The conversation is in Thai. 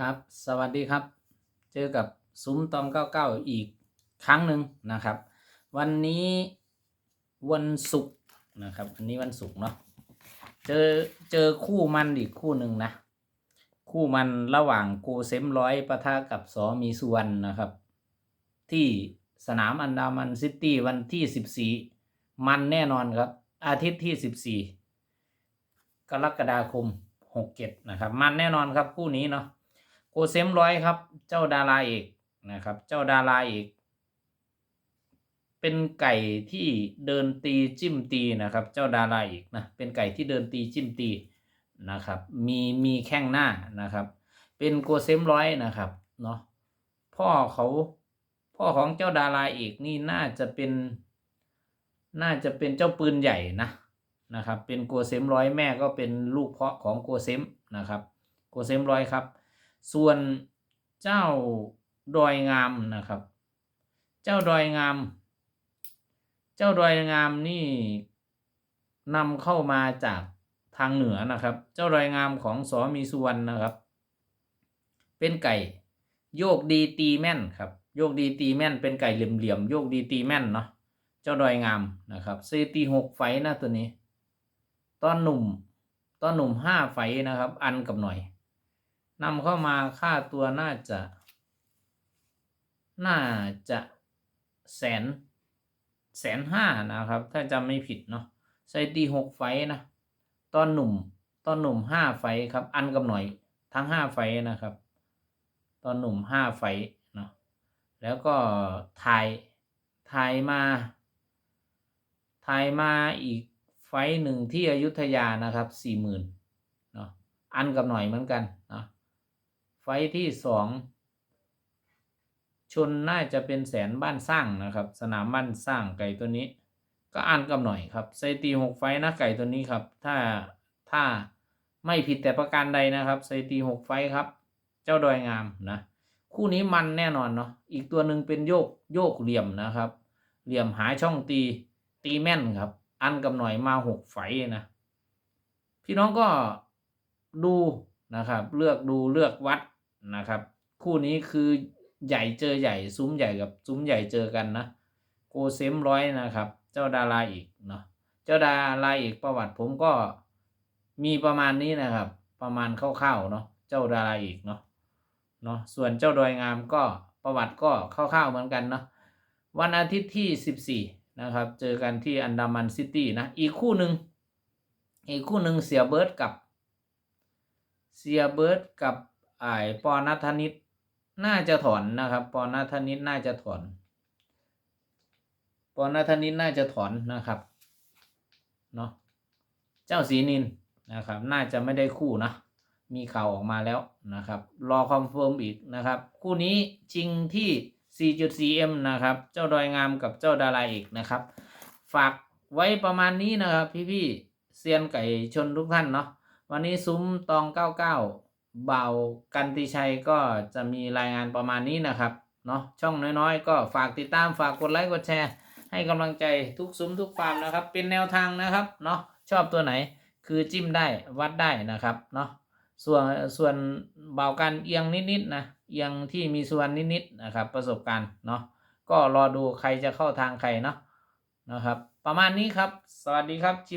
ครับ สวัสดีครับ เจอกับซุ้มตองเก้าเก้าอีกครั้งหนึ่งนะครับ วันนี้วันศุกร์นะครับวันนี้วันศุกร์เนาะเจอเจอคู่มันอีกคู่หนึ่งนะ คู่มันระหว่างโกเซมร้อยปะทะกับสอมีสุวรรณนะครับ ที่สนามอันดามันซิตี้วันที่สิบสี่มันแน่นอนครับ อาทิตย์ที่สิบสี่กรกฎาคมหกเจ็ดนะครับ มันแน่นอนครับคู่นี้เนาะ โกเซมร้อยครับ เจ้าดาราเอกนะครับ เจ้าดาราเอกเป็นไก่ที่เดินตีจิ้มตีนะครับ เจ้าดาราเอกนะเป็นไก่ที่เดินตีจิ้มตีนะครับ มีมีแข้งหน้านะครับ เป็นโกเซมร้อยนะครับเนาะพ่อเขาพ่อของเจ้าดาราเอกนี่น่าจะเป็น น่าจะเป็นเจ้าปืนใหญ่นะนะครับ เป็นโกเซมร้อยแม่ก็เป็นลูกเพาะของโกเซมนะครับ โกเซมร้อยครับ ส่วนเจ้าดอยงามนะครับ เจ้าดอยงาม เจ้าดอยงามนี่นำเข้ามาจากทางเหนือนะครับ เจ้าดอยงามของสอมีสุวรรณนะครับ เป็นไก่ โยกดีตีแม่นครับ โยกดีตีแม่นเป็นไก่เหลี่ยมๆโยกดีตีแม่นเนาะเจ้าดอยงามนะครับเซตีหกไฟนะตัวนี้ตอนหนุ่มตอนหนุ่มห้าไฟนะครับ อันกับหน่อย นำเข้ามาค่าตัวน่าจะ น่าจะแสนแสนห้านะครับ ถ้าจำไม่ผิดเนาะไซตีหกไฟนะ ตอนหนุ่ม ตอนหนุ่มห้าไฟครับ อันกับหน่อยทั้งห้าไฟนะครับ ตอนหนุ่มห้าไฟเนาะแล้วก็ถ่ายถ่ายมาถ่ายมาอีกไฟหนึ่งที่อยุธยานะครับสี่หมื่นเนาะอันกับหน่อยเหมือนกันเนาะ ไฟที่สองชนน่าจะเป็นแสนบ้านสร้างนะครับ สนามบ้านสร้างไก่ตัวนี้ ก็อ่านกับหน่อยครับไซตีหกไฟนะไก่ตัวนี้ครับ ถ้าถ้าไม่ผิดแต่ประการใดนะครับไซตีหกไฟครับ เจ้าดอยงามนะคู่นี้มันแน่นอนเนาะอีกตัวหนึ่งเป็นโยกโยกเหลี่ยมนะครับ เหลี่ยมหาช่องตีตีแม่นครับ อันกับหน่อยมาหกไฟนะพี่น้องก็ดูนะครับ เลือกดูเลือกวัด นะครับ คู่นี้คือใหญ่เจอใหญ่ซุ้มใหญ่กับซุ้มใหญ่เจอกันนะโกเซมร้อยนะครับ เจ้าดาราอีกเนาะเจ้าดาราอีกประวัติผมก็มีประมาณนี้นะครับ ประมาณคร่าวๆเนาะเจ้าดาราอีกเนาะเนาะส่วนเจ้าดอยงามก็ประวัติก็คร่าวๆเหมือนกันเนาะวันอาทิตย์ที่ 14 นะครับ เจอกันที่อันดามันซิตี้นะ อีกคู่หนึ่งอีกคู่หนึ่งเสียเบิร์ดกับ เสียเบิร์ดกับ ไอ้ปอนัทนิตน่าจะถอนนะครับปอนัทนิตน่าจะถอนปอนัทนิตน่าจะถอนนะครับเนาะเจ้าสีนินนะครับ น่าจะไม่ได้คู่นะมีข่าวออกมาแล้วนะครับ รอคอนเฟิร์มอีกนะครับ คู่นี้จริงที่ 4.4M นะครับ เจ้าดอยงามกับเจ้าดาราเอกนะครับ ฝากไว้ประมาณนี้นะครับ พี่ๆเซียนไก่ชนทุกท่านเนาะวันนี้ซุ้มตอง 99 เบากันติชัยก็จะมีรายงานประมาณนี้นะครับเนาะช่องน้อยๆ ก็ฝากติดตามฝากกดไลค์กดแชร์ ให้กำลังใจทุกซุ้มทุกฟาร์มนะครับ เป็นแนวทางนะครับเนาะชอบตัวไหนคือจิ้มได้วัดได้นะครับเนาะส่วนส่วนเบากันเอียงนิดๆนะเอียงที่มีส่วนนิดๆนะครับประสบการณ์เนาะก็รอดูใครจะเข้าทางใครเนาะนะครับ ประมาณนี้ครับ สวัสดีครับ